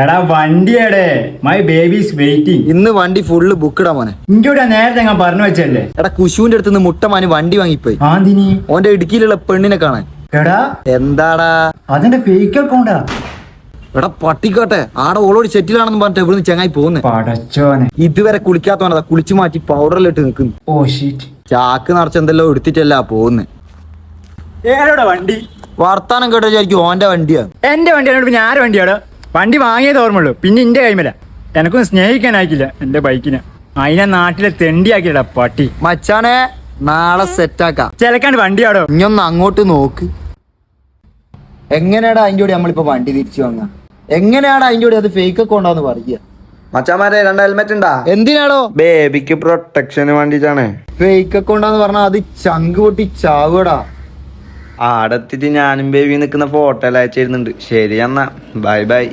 എടാ വണ്ടിയടെ. My babies waiting ഇന്ന് വണ്ടി ഫുള്ള് ബുക്കിടാ മോനെ. ഇങ്ങോട്ടാ നേരത്തെ ഞാൻ പറഞ്ഞു വെച്ചല്ലേ? എടാ കുശുവിന്റെ അടുത്ത് നിന്ന് മുട്ടമാന് വണ്ടി വാങ്ങിപ്പോയി. ആന്തിനി. ഓന്റെ ഇടുക്കിയിലുള്ള പെണ്ണിനെ കാണാൻ. എടാ. എന്താടാ? അതിന്റെ ഫേക്ക് അക്കൗണ്ടാ എടാ പട്ടിക്കോട്ടെ. ആടെ ഓളോട് സെറ്റിലാണെന്ന് പറഞ്ഞിട്ട് ഇവിടുന്ന് ചങ്ങായി പോകുന്നേ പടച്ചോനെ. ഇതുവരെ കുളിക്കാത്തവനതാ കുളിച്ചു മാറ്റി പൗഡറിലിട്ട് നിൽക്കുന്നു ഓ ഷീറ്റ് ചാക്ക് നിറച്ചെന്തല്ലോ എടുത്തിട്ടല്ല പോകുന്നേ ഏടാ വണ്ടി? വർത്താനം കേട്ടോ വിചാരിക്കും ഓന്റെ വണ്ടിയാ. എന്റെ വണ്ടിയാണ് പിന്നെ ആരുടെ വണ്ടിയാടോ? വണ്ടി വാങ്ങിയത് ഓർമ്മയുള്ളൂ. പിന്നെ എന്റെ കൈമല. എനക്കൊന്നും സ്നേഹിക്കാനായിക്കില്ല എന്റെ ബൈക്കിനെ. അതിനെ നാട്ടിലെ തെണ്ടിയാക്കിയടാ പട്ടി. മച്ചാനെ നാളെ സെറ്റാക്കാം ചിലക്കാണ്ട് വണ്ടിയാടോ ഒന്ന് അങ്ങോട്ട് നോക്ക്. എങ്ങനെയാടാ അതിന്റെ കൂടെ നമ്മളിപ്പോ വണ്ടി തിരിച്ചു വാങ്ങാ? എങ്ങനെയാടാ അതിന്റെ കൂടെ അത് ഫേക്ക് ഒക്കെ അക്കൗണ്ടാന്ന് പറയുക? മച്ചാമാരെ രണ്ട് ഹെൽമെറ്റ് ഉണ്ടാ എന്തിനാടോ? ബേബിക്ക് പ്രൊട്ടക്ഷന് വേണ്ടിട്ടാണ്. ഫേക്ക് ഒക്കെ ഉണ്ടാന്ന് പറഞ്ഞാ അത് ചങ്ക് പൊട്ടി ചാവുകടാ. ആടെത്തിട്ട് ഞാനും ബേബി നിൽക്കുന്ന ഫോട്ടോ എല്ലാം അയച്ചിരുന്നുണ്ട്. ശരി എന്നാ. Bye bye